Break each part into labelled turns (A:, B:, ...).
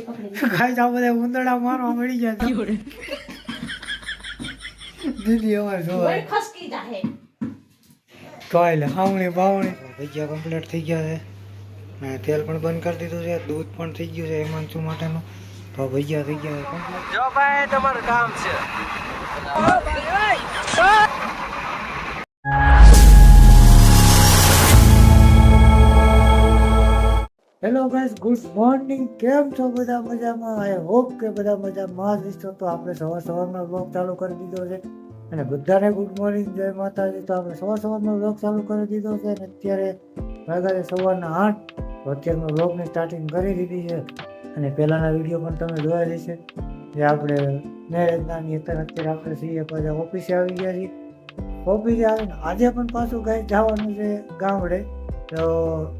A: પકડી
B: જાવ બધા ઉંદરડા મારવા મળી ગયા છે. દીદી અમારે જોવા
A: વળી ખસકી જાહે.
B: ટોયલ હાવણી બાવણી ભજીયા કમ્પ્લીટ થઈ ગયા છે. અને તેલ પણ બંધ કરી દીધું છે દૂધ પણ થઈ ગયું છે હેમાંશુ માટેનું. તો ભજીયા થઈ ગયા છે.
C: જો ભાઈ તમારું કામ છે.
B: હેલો ગાઈસ ગુડ મોર્નિંગ કેમ છો બધા મજામાં? આઈ હોપ કે બધા મજામાં જ છો તો આપણે સવાર સવારમાં બ્લોગ ચાલુ કરી દીધો છે. અને બધાને ગુડ મોર્નિંગ જય માતાજી. તો આપણે સવાર સવારનો બ્લોગ ચાલુ કરી દીધો છે અને અત્યારે વાગ્યા છે સવારના આઠ. તો અત્યારનો બ્લોગની સ્ટાર્ટિંગ કરી દીધી છે. અને પહેલાંના વીડિયો પણ તમે જોયા જ હશે. જે આપણે મેરેજનાની અત્યારે અત્યારે આપણે સીએ પાછા ઓફિસે આવી ગયા છીએ. ઓફિસે આવીને આજે પણ પાછું ગાય જવાનું છે ગામડે. તો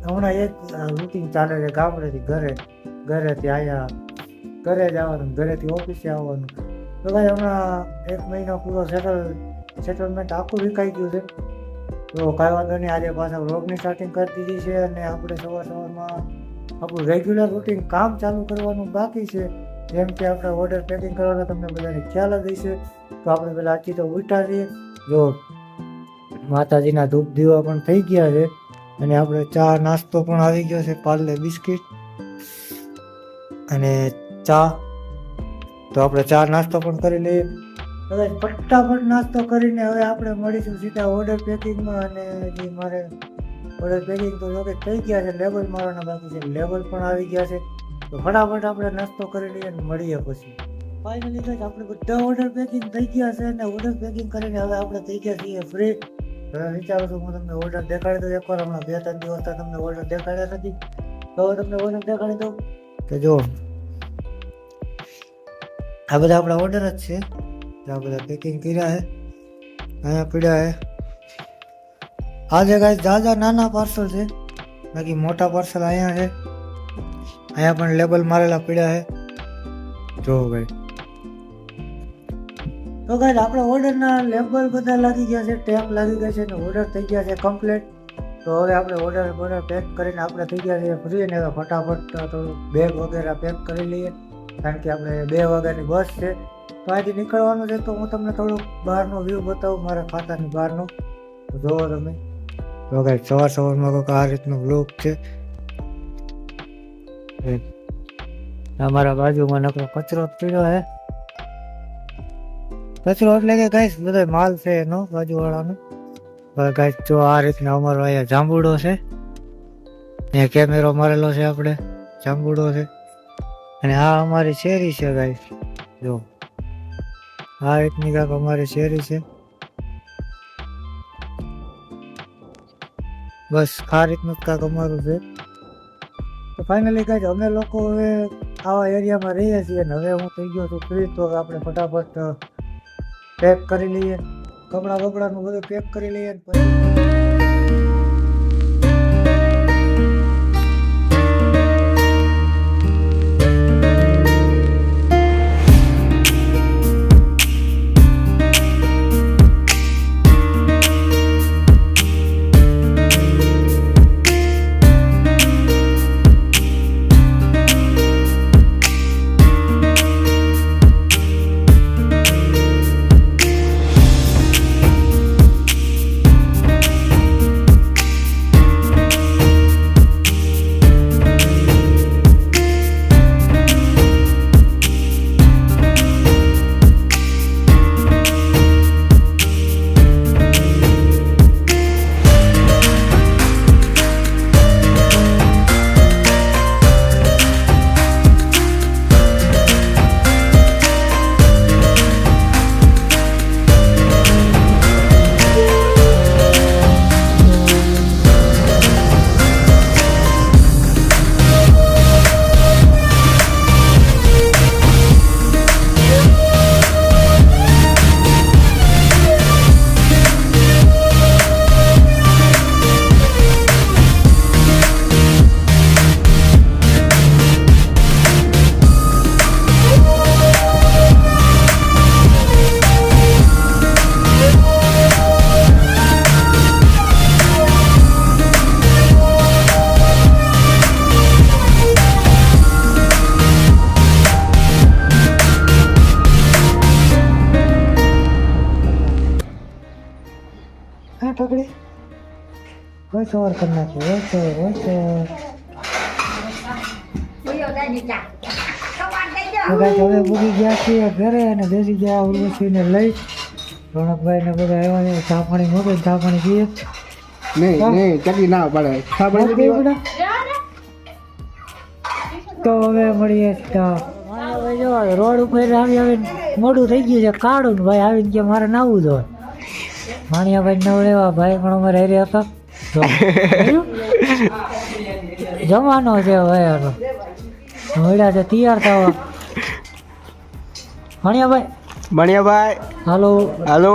B: હમણાં એક રૂટીન ચાલે છે ગામડેથી ઘરે, ઘરેથી અહીંયા ઘરે જવાનું ઘરેથી ઓફિસે આવવાનું. તો ભાઈ હમણાં એક મહિનો પૂરો સેટલ સેટલમેન્ટ આખું વિકાઈ ગયું છે. તો કાંઈ વાંધો નહીં, આજે પાછા રોગની સ્ટાર્ટિંગ કરી દીધી છે અને આપણે સવાર સવારમાં આપણું રેગ્યુલર રૂટીન કામ ચાલુ કરવાનું બાકી છે. જેમ કે આપણે ઓર્ડર પેકિંગ કરવાનો, તમને બધાને ખ્યાલ જ હશે. તો આપણે પહેલાં આથી તો ઉલટા છીએ જો માતાજીના ધૂપ દીવા પણ થઈ ગયા છે. અને આપણે ચા નાસ્તો પણ આવી ગયો છે પાર્લે બિસ્કિટ. અને ચા. તો આપણે ચા નાસ્તો પણ કરી લઈએ. કદાચ ફટાફટ નાસ્તો કરીને હવે આપણે મળીશું સીધા ઓર્ડર પેકિંગમાં અને જે મારે ઓર્ડર પેકિંગ તો જોકે થઈ ગયા છે લેબલ મારવાના બાકી છે લેબલ પણ આવી ગયા છે. તો ફટાફટ આપણે નાસ્તો કરી લઈએ અને મળીએ પછી. ફાઇનલી તો આપણે બધા ઓર્ડર પેકિંગ થઈ ગયા છે અને ઓર્ડર પેકિંગ કરીને હવે આપણે થઈ ગયા છીએ ફ્રી હવે વિચારું છું, હું તમને ઓર્ડર દેખાડી દઉં એકવાર. હમણાં બે ત્રણ દિવસ તમને ઓર્ડર દેખાડ્યા નથી. તો હવે તમને ઓર્ડર દેખાડી દઉં કે જો, આ બધા આપણા ઓર્ડર જ છે. આ બધા પેકિંગ કર્યા છે, અહીંયા પીડ્યા છે. આજે કાંઈ જાજા નાના પાર્સલ છે, બાકી મોટા પાર્સલ અહીંયા છે. અહીંયા પણ લેબલ મારેલા પીડ્યા છે. જો ભાઈ તો કાંઈ આપણા ઓર્ડરના લેબલ બધા લાગી ગયા છે, ટેપ લાગી ગયા છે અને ઓર્ડર થઈ ગયા છે કમ્પ્લીટ તો હવે આપણે ઓર્ડર બોર્ડર પેક કરીને આપણે થઈ ગયા છે ફ્રી અને હવે ફટાફટ થોડું બેગ વગેરે પેક કરી લઈએ, કારણ કે આપણે બે વાગ્યાની બસ છે. તો અહીંથી નીકળવાનું છે તો હું તમને થોડુંક બહારનો વ્યૂ બતાવું, મારા ખાતાની બહારનો. તો જોવો તમે. તો કાંઈ સવાર સવારમાં કંઈક આ રીતનો બ્લોક છે. અમારા બાજુમાં નકરો કચરો પીડ્યો છે કચરો એટલે કે ગાઈસ બધો માલ છે એનો બાજુવાળાનો. ગાઈસ જો આ રીતના અમારો અહીંયા જાંબુડો છે. અહીંયા કેમેરો મારેલો છે આપણે. જાંબુડો છે. અને આ અમારી શેરી છે ગાઈસ. જો. આ રીતની કાંક અમારી શેરી છે. બસ, આ રીતનું કાંક અમારું છે. તો ફાઇનલી ગાઈસ અમે લોકો હવે આવા એરિયામાં રહીએ છીએ અને હવે હું થઈ ગયો છું ફ્રી તો આપણે ફટાફટ પેક કરી લઈએ. કપડાં બપડાનું બધું પેક કરી લઈએ પછી વોઇસ ઓવર કરી નાખીએ વોઇસ ઓવર વોઇસ ઓવર તો guys, હવે પૂરી ગયા છીએ ઘરે અને બેસી ગયા ઉર્વશીને લઈ. રોણકભાઈ ને બધા આવ્યા છે ચા પાણી મૂકે ચા પાણી પીએ.
A: નહીં નહીં ચકી ના પડે.
B: પીએ તો હવે મળીએ જો રોડ ઉપર આવી આવીને મોડું થઈ ગયું છે કાળું ભાઈ આવીને કે મારે નાવું જોઈએ માણિયાભાઈ નવ લેવા ભાઈ પણ અમારે હારે હતા. જો? જવાનો છે ભાઈ આનો મળ્યા છે તૈયાર થવા. ભણિયાભાઈ
A: ભણિયાભાઈ
B: હાલો.
A: હાલો.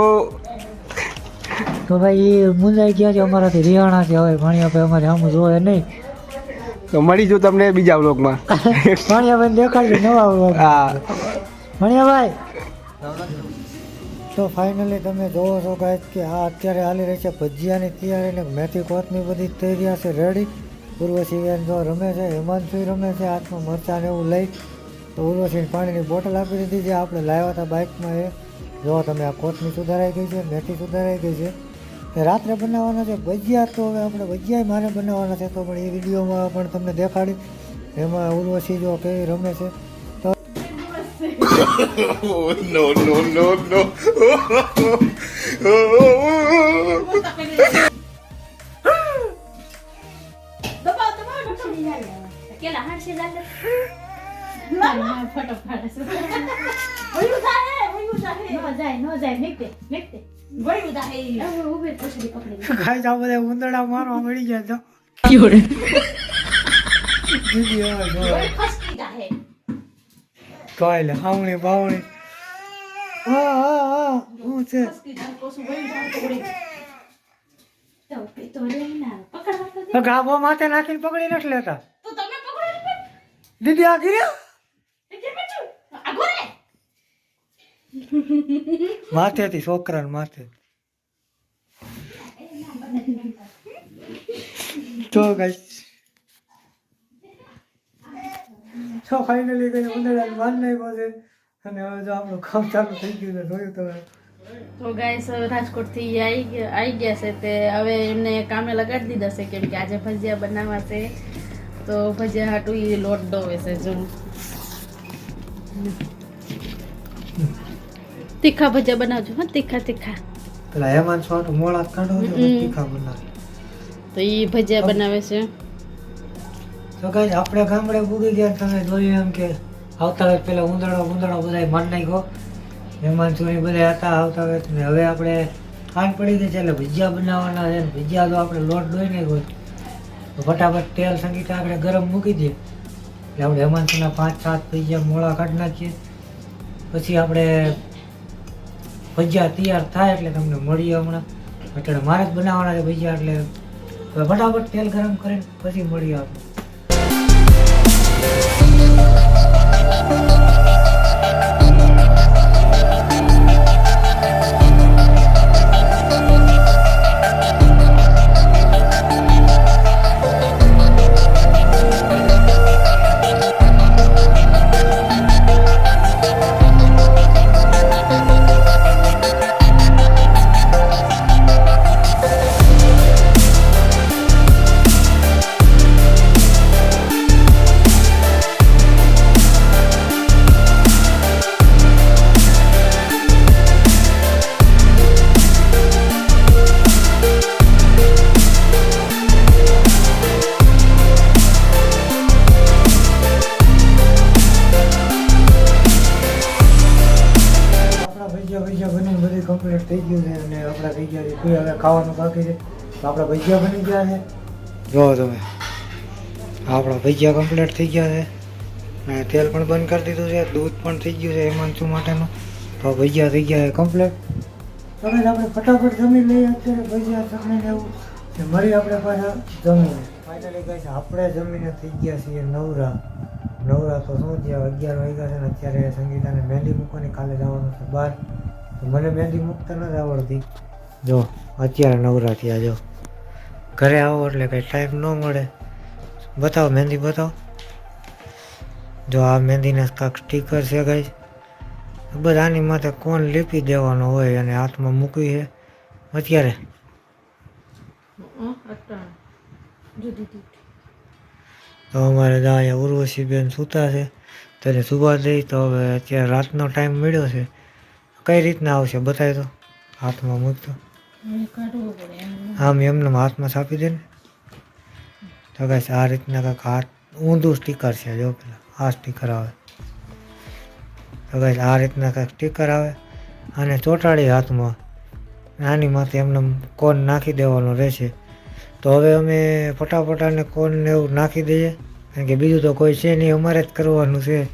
B: તો ભાઈ એ મુંજાઈ ગયા છે અમારાથી રિહાણા છે હવે. ભણિયાભાઈ અમારે આમ જોવે નહીં.
A: તો મળીશું તમને બીજા બ્લોગમાં
B: ભણિયાભાઈ દેખાડજો નવા vlog.
A: હા.
B: મણિયાભાઈ. તો ફાઇનલી તમે જોવો છો ગાય કે આ અત્યારે હાલી રહી છે ભજીયાની તૈયારી ને મેથી કોથમી બધી જ થઈ રહ્યા છે રેડી ઉર્વશીબેન જો રમે છે હેમાંશી રમે છે, હાથમાં મરચાં ને એવું લઈ. તો ઉર્વશીને પાણીની બોટલ આપી દીધી છે, આપણે લાવ્યા હતા બાઇકમાં એ. જો તમે આ કોથમી સુધારાઈ ગઈ છે, મેથી સુધારાઈ ગઈ છે. રાત્રે બનાવવાના છે ભજીયા, તો હવે આપણે ભજીયા મારે બનાવવાના છે, તો પણ એ વિડીયોમાં પણ તમને દેખાડી. એમાં ઉર્વશી જો કેવી રમે છે તો
A: no, no, no, નો
C: દબાવ દબાવ ડોક્ટર કેલા હાંસી લાગે ફટો વયું જાય વયું જાય નો જાય નો જાય નીકળે નીકળે વયું જાય હવે ઉભે પછી પકડી
B: ખાઈ જાવ બધા ઉંદરડા મારવા મળી ગયા તો.
C: વયું ખસકી જાય
B: કાંઈ લે, હાવણી બાવણી. હા હા હા, હું છે? ગાભો માથે નાખીને પકડી નથી લેતા. દીદી, આ ગીર્યા? માથેથી, છોકરાને માથે. તો ગાઈસ. તો ફાઇનલી કઈ ઉંદરડા માન નાખ્યો છે અને હવે જો આપણું કામ ચાલુ થઈ ગયું છે જોયું તમે.
C: તો ગાઈસ હવે રાજકોટથી આવી આવી ગયા છે તે હવે એમને કામે લગાડી દીધા છે કેમ કે આજે ભજીયા બનાવવા છે. તો ભજીયા હાટું એ લોટ ડોવે છે જો. તીખા ભજીયા બનાવજો હા તીખા તીખા.
B: પેલા હેમાન મોળા કાઢો તીખા બનાવે.
C: તો એ ભજીયા બનાવે છે.
B: તો કઈ આપણે ગામડે પૂરી ગયા તમે જોયું એમ કે આવતા વેત પેલા ઉંદરડો ઉંદરડો બધા મારી નાખ્યો. મહેમાન ચોરી બધા હતા આવતા વેત હવે આપણે ખાંડ પડી ગઈ છે એટલે ભજીયા બનાવવાના છે. ભજીયા તો આપણે લોટ દોઈ નાખ્યો છે. તો ફટાફટ તેલ સંગીત આપણે ગરમ મૂકી દઈએ. એટલે આપણે હેમંતના પાંચ સાત ભજીયા મોળા કાઢી નાખીએ. પછી આપણે ભજીયા તૈયાર થાય એટલે તમને મળીએ હમણાં. એટલે મારે જ બનાવવાના છે ભજીયા એટલે ફટાફટ તેલ ગરમ કરીને પછી મળીએ આપણે. આપણા કમ્પ્લીટ થઈ ગયું છે અને આપણા થઈ ગયા છે કોઈ હવે ખાવાનું બાકી છે તો આપણા ભજીયા બની ગયા છે? જો તમે આપણા ભજીયા કમ્પ્લીટ થઈ ગયા છે. અને તેલ પણ બંધ કરી દીધું છે દૂધ પણ થઈ ગયું છે હેમાંશુ માટેનું. તો ભજીયા થઈ ગયા છે કમ્પ્લીટ તમે આપણે ફટાફટ જમી લઈએ અત્યારે ભજીયા જમીને એવું મળી આપણે પાછા જમીને. ફાઇનલી કહે છે આપણે જમીને થઈ ગયા છીએ નવરા. નવરા તો શું થયા અગિયાર વાગ્યા છે ને અત્યારે સંગીતાને મહેંદી મૂકવાની કાલે જવાનું છે બહાર. મને મહેંદી મૂકતા નથી આવડતી. જો અત્યારે નવરા થયા જો. ઘરે આવો એટલે કંઈ ટાઈમ ન મળે. બતાવો મહેંદી બતાવો. જો આ મહેંદીના કાંક સ્ટીકર છે ગઈ બધાની આની માથે કોણ લીપી દેવાનો હોય અને હાથમાં મૂકવી છે? અત્યારે? તો અમારે ત્યાં અહીંયા ઉર્વશીબેન સૂતા છે. તેને સુવા દઈ તો હવે અત્યારે રાતનો ટાઈમ મળ્યો છે. કઈ રીતના આવશે બતાવી તો? હાથમાં મૂકતો. આમ એમને હાથમાં છાપી દે ને? તો કઈ આ રીતના કાંઈક હાથ ઊંધું સ્ટીકર છે જો પેલા. આ સ્ટીકર આવે. તો કઈ આ રીતના કાંઈક સ્ટીકર આવે અને ચોંટાડી હાથમાં. આની માથે એમને કોન નાખી દેવાનો રહેશે. તો હવે અમે ફટાફટ આને કોનને એવું નાખી દઈએ. કારણ કે બીજું તો કોઈ છે નહીં અમારે જ કરવાનું છે.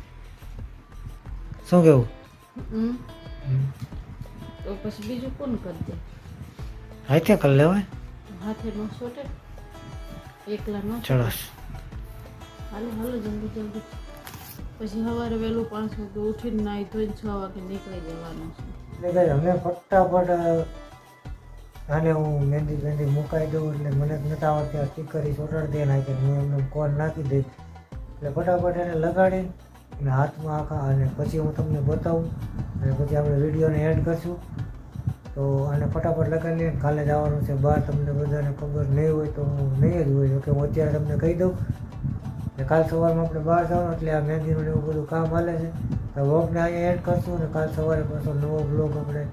B: શું કેવું.
C: તો પછી બીજું કોણ કરી દે
B: હાથે કરી લેવાય.
C: હાથે નો છોટે. એકલા નો
B: ચડસ
C: હાલો હાલો જલ્દી જલ્દી. પછી સવારે વહેલું પાંચ વાગે ઉઠીને નાહી ધોઈને છ વાગે નીકળી જવાનું છે.
B: એટલે ભાઈ અમે ફટાફટ આને હું મહેંદી મહેંદી મુકાઈ દઉં એટલે મને જ નથી આવડતી આ સ્ટીકર ચોટાડી દે નાખે હું એમને કોન નાખી દઈશ. એટલે ફટાફટ એને લગાડી અને હાથમાં આખા અને પછી હું તમને બતાવું અને પછી આપણે વિડીયોને એડ કરશું. તો આને ફટાફટ લગાડી લઈએ કાલે જવાનું છે બહાર. તમને બધાને ખબર નહીં હોય તો હું નહીં જ હોય. કે હું અત્યારે તમને કહી દઉં એટલે કાલ સવારમાં આપણે બહાર જવાનું એટલે આ મહેંદીનું એવું બધું કામ હાલે છે. તો વ્લોગને અહીંયા એડ કરશું અને કાલ સવારે પાછો નવો બ્લોગ આપણે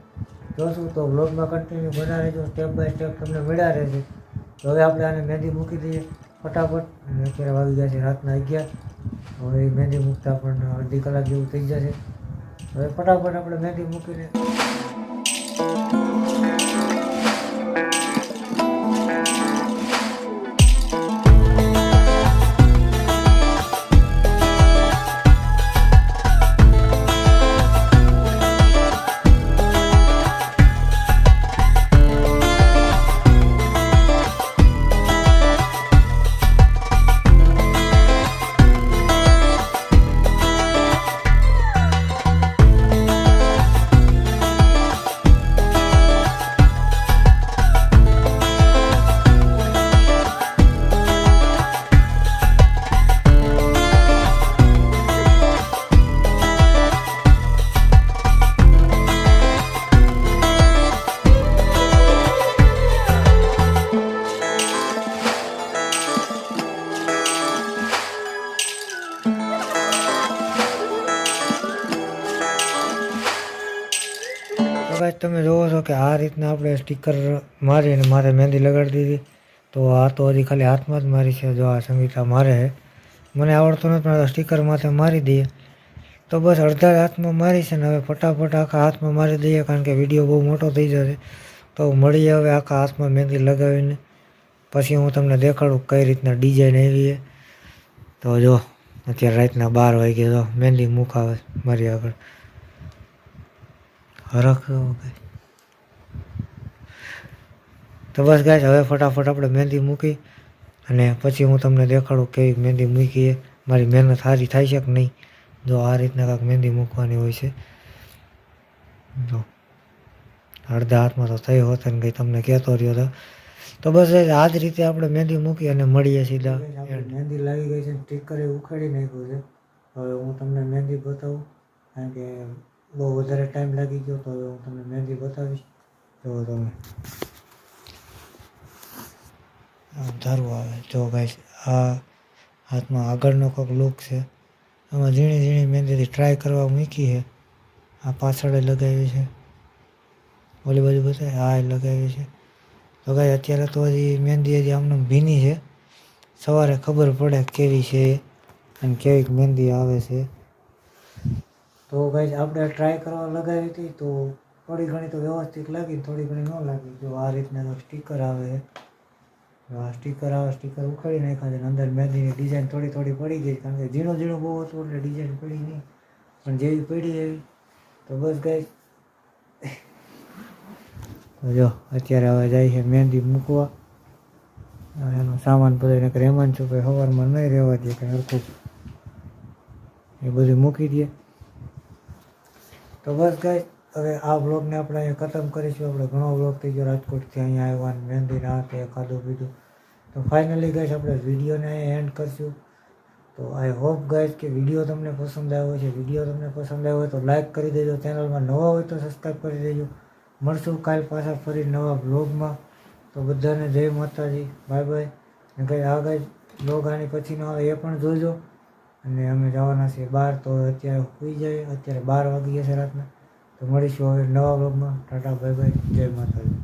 B: જોશું. તો બ્લોગમાં કન્ટિન્યુ બના રહેજો. સ્ટેપ બાય સ્ટેપ તમને મળ્યા રહેશે. તો હવે આપણે આને મહેંદી મૂકી દઈએ ફટાફટ. અને અત્યારે વાગી ગયા છે રાતના અગિયાર. હવે એ મહેંદી મૂકતા પણ અડધી કલાક જેવું થઈ જશે. હવે ફટાફટ આપણે મહેંદી મૂકીને કે આ રીતના આપણે સ્ટીકર મારી અને મારે મહેંદી લગાડી દીધી. તો આ તો હજી ખાલી હાથમાં જ મારી છે જો આ સંગીતા મારે છે. મને આવડતું નથી પણ સ્ટીકર માથે મારી દઈએ. તો બસ અડધા હાથમાં મારી છે ને હવે ફટાફટ આખા હાથમાં મારી દઈએ, કારણ કે વીડિયો બહુ મોટો થઈ જશે. તો મળીએ હવે આખા હાથમાં મહેંદી લગાવીને. પછી હું તમને દેખાડું કઈ રીતના ડિઝાઇન આવી છે. તો જો, અત્યારે રાતના બાર વાગે તો મહેંદી મુકાવે મારી આગળ. હરખ કઈ. તો બસ ગાય હવે ફટાફટ આપણે મહેંદી મૂકી અને પછી હું તમને દેખાડું કેવી મહેંદી મૂકીએ મારી મહેનત સારી થાય છે કે નહીં? જો આ રીતના કાંઈક મહેંદી મૂકવાની હોય છે. જો, અડધા હાથમાં તો થઈ હોત ને કંઈ તમને કહેતો રહ્યો હતો તો બસ આ જ રીતે આપણે મહેંદી મૂકી અને મળીએ સીધા. મહેંદી લાગી ગઈ છે કરી ઉખાડી નાખ્યું છે. હવે હું તમને મહેંદી બતાવું, કારણ કે બહુ વધારે ટાઈમ લાગી ગયો તો હવે હું તમને મહેંદી બતાવીશ. જો તમે. આમ ધારું આવે. જો ગાઈસ આ હાથમાં આગળનો કોઈક લુક છે. આમાં ઝીણી ઝીણી મહેંદીથી ટ્રાય કરવા મૂકી છે. આ પાછળ લગાવી છે. ઓલી બાજુ બતાવે આ લગાવી છે. તો ગાઈ અત્યારે તો હજી મહેંદી હજી આમને ભીની છે. સવારે ખબર પડે કેવી છે અને કેવી મહેંદી આવે છે. તો ગાઈસ આપણે ટ્રાય કરવા લગાવી હતી તો થોડી ઘણી તો વ્યવસ્થિત લાગી થોડી ઘણી ન લાગી. જો આ રીતના સ્ટીકર આવે. આ સ્ટીકર આવા સ્ટીકર ઉખાડી નાખ્યા છે અંદર મહેંદીની ડિઝાઇન થોડી થોડી પડી ગઈ કારણ કે ઝીણો ઝીણું બહુ હતું એટલે ડિઝાઇન પડી નહીં. પણ જેવી પડી એવી. તો બસ ગાઈસ તો જો, અત્યારે હવે જાય છે મહેંદી મૂકવા. હવે એનો સામાન બધો રહેમાન છું કે સવારમાં નહીં રહેવા દે કે હરખું. એ બધું મૂકી દે. તો બસ ગાઈસ હવે આ બ્લોગને આપણે અહીંયા ખતમ કરીશું. આપણે ઘણો બ્લોગ થઈ ગયો રાજકોટથી અહીંયા આવ્યા અને મહેંદી ના તે ખાધું પીધું. તો ફાઇનલી ગાઈસ આપણે વિડીયોને એન્ડ કરશું. તો આઈ હોપ ગાઈસ કે વીડિયો તમને પસંદ આવ્યો છે વીડિયો તમને પસંદ આવ્યો હોય તો લાઈક કરી દેજો. ચેનલમાં નવા હોય તો સબસ્ક્રાઈબ કરી દેજો. મળશું કાલ પાછા ફરી નવા બ્લોગમાં તો બધાને જય માતાજી. બાય બાય ને કંઈ આ કંઈ બ્લોગ આની પછીનો આવે એ પણ જોજો. અને અમે જવાના છીએ બહાર તો અત્યારે સુઈ જાય. અત્યારે બાર વાગી ગયા છે રાતના. તો મળીશું હવે નવા બ્લોગમાં ટાટા ભાઈ બાય. જય માતાજી.